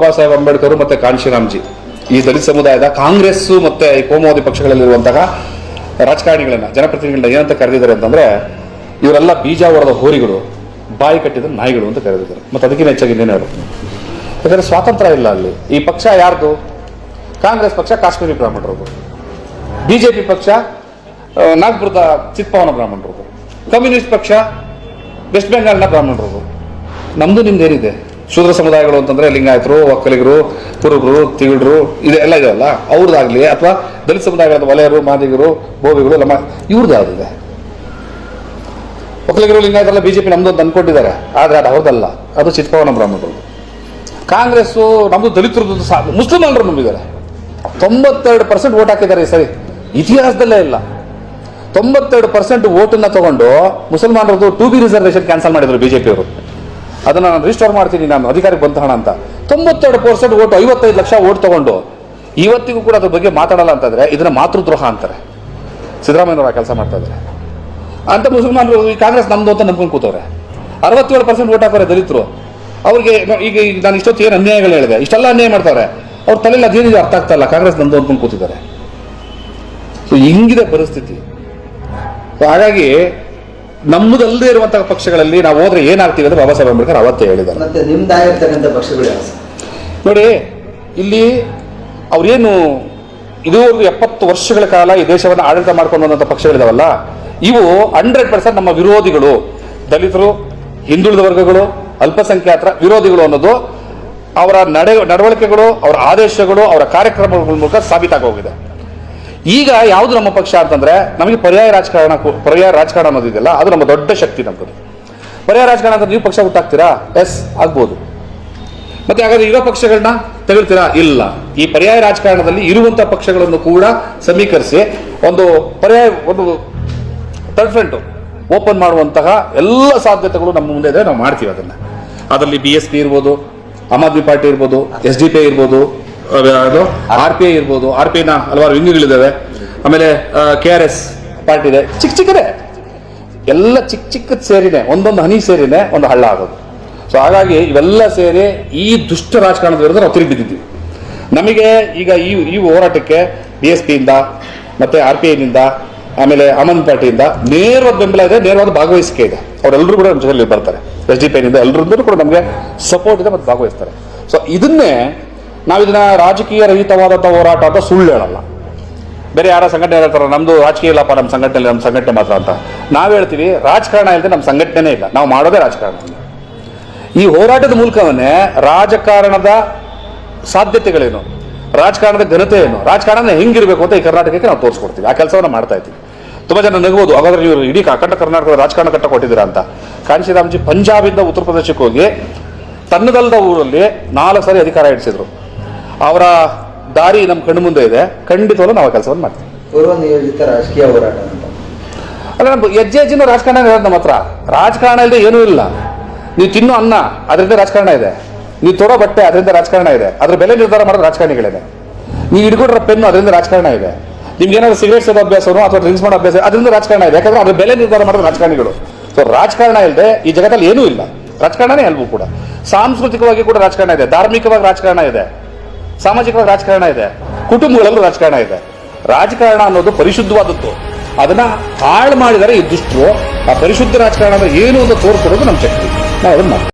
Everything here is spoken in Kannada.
ಬಾಬಾ ಸಾಹೇಬ್ ಅಂಬೇಡ್ಕರ್ ಮತ್ತೆ ಕಾಂಶಿರಾಮ್ಜಿ ಈ ದಲಿತ ಸಮುದಾಯದ ಕಾಂಗ್ರೆಸ್ ಮತ್ತೆ ಈ ಕೋಮುವಾದಿ ಪಕ್ಷಗಳಲ್ಲಿರುವಂತಹ ರಾಜಕಾರಣಿಗಳನ್ನ, ಜನಪ್ರತಿನಿಧಿಗಳನ್ನ ಏನಂತ ಕರೆದಿದ್ದಾರೆ ಅಂತಂದ್ರೆ, ಇವರೆಲ್ಲ ಬೀಜ ಹೊಡೆದ ಹೋರಿಗಳು, ಬಾಯಿ ಕಟ್ಟಿದ ನಾಯಿಗಳು ಅಂತ ಕರೆದಿದ್ದಾರೆ. ಮತ್ತೆ ಅದಕ್ಕಿಂತ ಹೆಚ್ಚಾಗಿ ಇನ್ನೇನಾರು ಯಾಕಂದರೆ ಸ್ವಾತಂತ್ರ್ಯ ಇಲ್ಲ ಅಲ್ಲಿ. ಈ ಪಕ್ಷ ಯಾರ್ದು? ಕಾಂಗ್ರೆಸ್ ಪಕ್ಷ ಕಾಶ್ಮೀರಿ ಬ್ರಾಹ್ಮಣರದು. ಬಿಜೆಪಿ ಪಕ್ಷ ನಾಗ್ಪುರದ ಚಿತ್ಪವನ ಬ್ರಾಹ್ಮಣರದು. ಕಮ್ಯುನಿಸ್ಟ್ ಪಕ್ಷ, ವೆಸ್ಟ್ ಬೆಂಗಾಲ್ನ ಬ್ರಾಹ್ಮಣರದು. ನಮ್ದು ನಿಮ್ದು ಏನಿದೆ ಶೂದ್ರ ಸಮುದಾಯಗಳು ಅಂತಂದ್ರೆ ಲಿಂಗಾಯತರು, ಒಕ್ಕಲಿಗರು, ಕುರುಬರು ತಿಗಡರು ಇದೆಲ್ಲ ಇದೆಯಲ್ಲ, ಅವ್ರದ್ದಾಗ್ಲಿ ಅಥವಾ ದಲಿತ ಸಮುದಾಯಗಳಾದ ವಲಯರು, ಮಾದಿಗರು ಬೋವಿಗಳು ನಮ್ಮ ಇವ್ರದ್ದು ಯಾವ್ದಿದೆ? ಒಕ್ಕಲಿಗರು ಲಿಂಗಾಯತರೆಲ್ಲ ಬಿಜೆಪಿ ನಮ್ದು ಅಂತ ಅನ್ಕೊಂಡಿದ್ದಾರೆ ಆದ್ರೆ ಅದು ಅವ್ರದ್ದಲ್ಲ, ಅದು ಚಿತ್ಪವನ ಬ್ರಾಹ್ಮಣರು. ಕಾಂಗ್ರೆಸ್ಸು ನಮ್ದು ದಲಿತರದ್ದು ಸಾ ಮುಸ್ಲಿಮರು ನಂಬಿದ್ದಾರೆ. ತೊಂಬತ್ತೆರಡು ಪರ್ಸೆಂಟ್ ಓಟ್ ಹಾಕಿದ್ದಾರೆ ಈ ಸರಿ. ಇತಿಹಾಸದಲ್ಲೇ ಇಲ್ಲ. ತೊಂಬತ್ತೆರಡು ಪರ್ಸೆಂಟ್ ಓಟನ್ನ ತಗೊಂಡು ಮುಸಲ್ಮಾನರದ್ದು ಟು ಬಿ ರಿಸರ್ವೇಷನ್ ಕ್ಯಾನ್ಸಲ್ ಮಾಡಿದ್ರು ಬಿಜೆಪಿಯವರು. ಅದನ್ನ ನಾನು ರಿಸ್ಟೋರ್ ಮಾಡ್ತೀನಿ, ನಾನು ಅಧಿಕಾರಿ ಬಂತ ಹಣ ಅಂತ. ತೊಂಬತ್ತೆರಡು ಪರ್ಸೆಂಟ್ ಓಟ್, ಐವತ್ತೈದು ಲಕ್ಷ ಓಟ್ ತಗೊಂಡು, ಇವತ್ತಿಗೂ ಕೂಡ ಅದ್ರ ಬಗ್ಗೆ ಮಾತಾಡಲ್ಲ ಅಂತಂದ್ರೆ ಇದನ್ನ ಮಾತೃದ್ರೋಹ ಅಂತಾರೆ. ಸಿದ್ದರಾಮಯ್ಯನವರ ಕೆಲಸ ಮಾಡ್ತಾ ಇದ್ದಾರೆ. ಅಂತ ಮುಸಲ್ಮಾನರು ಈ ಕಾಂಗ್ರೆಸ್ ನಮ್ದು ಅಂತ ನಂಬ್ಕೊಂಡು ಕೂತವ್ರೆ. ಅರವತ್ತೇಳು ಪರ್ಸೆಂಟ್ ಓಟ್ ಹಾಕೋರೆ ದಲಿತರು. ಅವ್ರಿಗೆ ಈಗ ಈಗ ನಾನು ಇಷ್ಟೊತ್ತು ಏನು ಅನ್ಯಾಯಗಳು ಹೇಳಿದೆ. ಇಷ್ಟೆಲ್ಲ ಅನ್ಯಾಯ ಮಾಡ್ತಾರೆ. ಅವ್ರ ತಲೆಯಲ್ಲಿ ಅದೇನಿದೆ ಅರ್ಥ ಆಗ್ತಾ ಇಲ್ಲ. ಕಾಂಗ್ರೆಸ್ ನಮ್ಮದು ಅಂದ್ಕೊಂಡು ಕೂತಿದ್ದಾರೆ. ಸೊ ಹಿಂಗಿದೆ ಪರಿಸ್ಥಿತಿ. ಸೊ ಹಾಗಾಗಿ ನಮ್ಮದಲ್ಲದೆ ಇರುವಂತಹ ಪಕ್ಷಗಳಲ್ಲಿ ನಾವು ಹೋದ್ರೆ ಏನಾಗ್ತೀವಿ ಅಂದ್ರೆ ಬಾಬಾ ಸಾಹೇಬ್ ಅಂಬೇಡ್ಕರ್ ಅವತ್ತೇ ಹೇಳಿದ್ದಾರೆ. ಮತ್ತೆ ನಿಮ್ದಾಗಿರ್ತಕ್ಕಂಥ ಪಕ್ಷಗಳು? ನೋಡಿ ಇಲ್ಲಿ ಅವ್ರೇನು ಇದುವರೆಗೂ ಎಪ್ಪತ್ತು ವರ್ಷಗಳ ಕಾಲ ಈ ದೇಶವನ್ನು ಆಡಳಿತ ಮಾಡ್ಕೊಂಡು ಬಂದಂತ ಪಕ್ಷಗಳಿದಾವಲ್ಲ ಇವು ಹಂಡ್ರೆಡ್ ಪರ್ಸೆಂಟ್ ನಮ್ಮ ವಿರೋಧಿಗಳು. ದಲಿತರು ಹಿಂದುಳಿದ ವರ್ಗಗಳು ಅಲ್ಪಸಂಖ್ಯಾತರ ವಿರೋಧಿಗಳು ಅನ್ನೋದು ಅವರ ನಡೆ ನಡವಳಿಕೆಗಳು ಅವರ ಆದೇಶಗಳು ಅವರ ಕಾರ್ಯಕ್ರಮಗಳ ಮೂಲಕ ಸಾಬೀತಾಗಿ ಹೋಗಿದೆ ಈಗ ಯಾವುದು ನಮ್ಮ ಪಕ್ಷ ಅಂತಂದ್ರೆ ನಮಗೆ ಪರ್ಯಾಯ ರಾಜಕಾರಣ ಪರ್ಯಾಯ ರಾಜಕಾರಣ ಅನ್ನೋದಿದೆಯಲ್ಲ ಅದು ನಮ್ಮ ದೊಡ್ಡ ಶಕ್ತಿ ನಮ್ಮದು ಪರ್ಯಾಯ ರಾಜಕಾರಣ ಅಂತ ನೀವು ಪಕ್ಷ ಗೊತ್ತಾಗ್ತೀರಾ ಎಸ್ ಆಗ್ಬೋದು. ಮತ್ತೆ ಹಾಗಾದ್ರೆ ಇರೋ ಪಕ್ಷಗಳನ್ನ ತೆಗಿರ್ತೀರಾ ಇಲ್ಲ. ಈ ಪರ್ಯಾಯ ರಾಜಕಾರಣದಲ್ಲಿ ಇರುವಂತಹ ಪಕ್ಷಗಳನ್ನು ಕೂಡ ಸಮೀಕರಿಸಿ ಒಂದು ಪರ್ಯಾಯ, ಒಂದು ತರ್ಡ್ ಫ್ರಂಟ್ ಓಪನ್ ಮಾಡುವಂತಹ ಎಲ್ಲ ಸಾಧ್ಯತೆಗಳು ನಮ್ಮ ಮುಂದೆ ಇದೆ ನಾವು ಮಾಡ್ತೀವಿ ಅದನ್ನ. ಅದರಲ್ಲಿ ಬಿ ಎಸ್ ಪಿ ಇರ್ಬೋದು, ಆಮ್ ಆದ್ಮಿ ಪಾರ್ಟಿ ಇರ್ಬೋದು ಎಸ್ ಡಿ ಪಿ ಇರ್ಬೋದು ಅದು ಆರ್ ಪಿ ಐ ಇರ್ಬೋದು. ಆರ್ ಪಿ ಐನ ಹಲವಾರು ವಿಂಗ್ಗಳಿದ್ದಾವೆ. ಆಮೇಲೆ ಕೆ ಆರ್ ಎಸ್ ಪಾರ್ಟಿ ಇದೆ. ಚಿಕ್ಕ ಚಿಕ್ಕದೇ. ಎಲ್ಲ ಚಿಕ್ಕ ಚಿಕ್ಕದ ಸೇರಿನೇ, ಒಂದೊಂದು ಹನಿ ಸೇರಿನೇ ಒಂದು ಹಳ್ಳ ಆಗೋದು. ಸೊ ಹಾಗಾಗಿ ಇವೆಲ್ಲ ಸೇರಿ ಈ ದುಷ್ಟ ರಾಜಕಾರಣದ ವಿರುದ್ಧ ನಾವು ತಿರುಗಿ ಬಿದ್ದಿದ್ದೀವಿ. ನಮಗೆ ಈಗ ಈ ಈ ಹೋರಾಟಕ್ಕೆ ಬಿ ಎಸ್ ಪಿಯಿಂದ ಮತ್ತೆ ಆರ್ ಪಿ ಐನಿಂದ ಆಮೇಲೆ ಅಮನ್ ಪಾರ್ಟಿಯಿಂದ ನೇರವಾದ ಬೆಂಬಲ ಇದೆ, ನೇರವಾದ ಭಾಗವಹಿಸಿಕೆ ಇದೆ. ಅವರೆಲ್ಲರೂ ಕೂಡ ನಮ್ಮ ಜೊತೆಲಿ ಬರ್ತಾರೆ. ಎಸ್ ಡಿ ಪಿ ಐನಿಂದ ಕೂಡ ನಮಗೆ ಸಪೋರ್ಟ್ ಇದೆ ಮತ್ತು ಭಾಗವಹಿಸ್ತಾರೆ. ಸೊ ಇದನ್ನೇ ನಾವು ಇದನ್ನ ರಾಜಕೀಯ ರಹಿತವಾದಂಥ ಹೋರಾಟ ಅಂತ ಸುಳ್ಳು ಹೇಳಲ್ಲ ಬೇರೆ ಯಾರ ಸಂಘಟನೆ ಹೇಳ್ತಾರ, ನಮ್ದು ರಾಜಕೀಯ ಇಲ್ಲಪ್ಪ ನಮ್ಮ ಸಂಘಟನೆ ನಮ್ಮ ಸಂಘಟನೆ ಮಾತ್ರ ಅಂತ. ನಾವ್ ಹೇಳ್ತೀವಿ, ರಾಜಕಾರಣ ಇಲ್ಲದೆ ನಮ್ಮ ಸಂಘಟನೆ ಇಲ್ಲ. ನಾವು ಮಾಡೋದೇ ರಾಜಕಾರಣ. ಈ ಹೋರಾಟದ ಮೂಲಕವನ್ನೇ ರಾಜಕಾರಣದ ಸಾಧ್ಯತೆಗಳೇನು? ರಾಜಕಾರಣದ ಘನತೆ ಏನು ರಾಜಕಾರಣ ಹೆಂಗಿರ್ಬೇಕು ಅಂತ ಈ ಕರ್ನಾಟಕಕ್ಕೆ ನಾವು ತೋರಿಸ್ಕೊಡ್ತೀವಿ. ಆ ಕೆಲಸವನ್ನ ಮಾಡ್ತಾ ಇದ್ದೀವಿ. ತುಂಬಾ ಜನ ನಗಬಹುದು ಹಾಗಾದ್ರೆ ಇವರು ಇಡೀ ಅಖಂಡ ಕರ್ನಾಟಕದ ರಾಜಕಾರಣ ಕಟ್ಟ ಕೊಟ್ಟಿದ್ದೀರಾ ಅಂತ. ಕಾಂಶಿರಾಮ್ಜಿ ಪಂಜಾಬಿಂದ ಉತ್ತರ ಪ್ರದೇಶಕ್ಕೆ ಹೋಗಿ ತನ್ನದಲ್ಲದ ಊರಲ್ಲಿ ನಾಲ್ಕು ಸಾರಿ ಅಧಿಕಾರ ಇಡಿಸಿದ್ರು. ಅವರ ದಾರಿ ನಮ್ಮ ಕಣ್ಣು ಮುಂದೆ ಇದೆ. ಖಂಡಿತವಾಗ್ಲೂ ನಾವು ಕೆಲಸವನ್ನು ಮಾಡ್ತೀವಿ. ಪೂರ್ವ ನಿಯೋಜಿತ ರಾಜಕೀಯ ಹೋರಾಟ ಅಂತ. ಅಲ್ಲ ನಮ್ಮ ಹೆಜ್ಜೆ ಹೆಜ್ಜೆನೂ ರಾಜಕಾರಣ ಇರೋದು ನಮ್ಮ ಹತ್ರ. ರಾಜಕಾರಣ ಇಲ್ಲದೆ ಏನೂ ಇಲ್ಲ. ನೀವು ತಿನ್ನೋ ಅನ್ನ ಅದರಿಂದ ರಾಜಕಾರಣ ಇದೆ. ನೀವು ತೊಡೋ ಬಟ್ಟೆ ಅದರಿಂದ ರಾಜಕಾರಣ ಇದೆ. ಅದ್ರ ಬೆಲೆ ನಿರ್ಧಾರ ಮಾಡೋದು ರಾಜಕಾರಣಿಗಳಿದೆ. ನೀವು ಹಿಡ್ಕೊಟ್ರ ಪೆನ್ನು ಅದರಿಂದ ರಾಜಕಾರಣ ಇದೆ. ನಿಮ್ಗೆ ಏನಾದ್ರು ಸಿಗರೇಟ್ ಸೇದೋ ಅಭ್ಯಾಸನೋ ಅಥವಾ ಡ್ರಿಂಕ್ಸ್ ಮಾಡೋ ಅಭ್ಯಾಸ ಅದರಿಂದ ರಾಜಕಾರಣ ಇದೆ. ಯಾಕಂದ್ರೆ ಅದ್ರ ಬೆಲೆ ನಿರ್ಧಾರ ಮಾಡೋದು ರಾಜಕಾರಣಿಗಳು. ಸೊ ರಾಜಕಾರಣ ಇಲ್ಲದೆ ಈ ಜಗತ್ತಲ್ಲಿ ಏನೂ ಇಲ್ಲ. ರಾಜಕಾರಣನೇ ಅಲ್ವೂ ಕೂಡ. ಸಾಂಸ್ಕೃತಿಕವಾಗಿ ಕೂಡ ರಾಜಕಾರಣ ಇದೆ. ಧಾರ್ಮಿಕವಾಗಿ ರಾಜಕಾರಣ ಇದೆ. ಸಾಮಾಜಿಕವಾಗಿ ರಾಜಕಾರಣ ಇದೆ. ಕುಟುಂಬಗಳಲ್ಲೂ ರಾಜಕಾರಣ ಇದೆ. ರಾಜಕಾರಣ ಅನ್ನೋದು ಪರಿಶುದ್ಧವಾದದ್ದು. ಅದನ್ನ ಹಾಳು ಮಾಡಿದರೆ ಈ ಆ ಪರಿಶುದ್ಧ ರಾಜಕಾರಣ ಏನು ಅಂತ ತೋರಿಸ್ಕೊಡೋದು ನಮ್ಮ ಶಕ್ತಿ. ನಾವು ಅದನ್ನ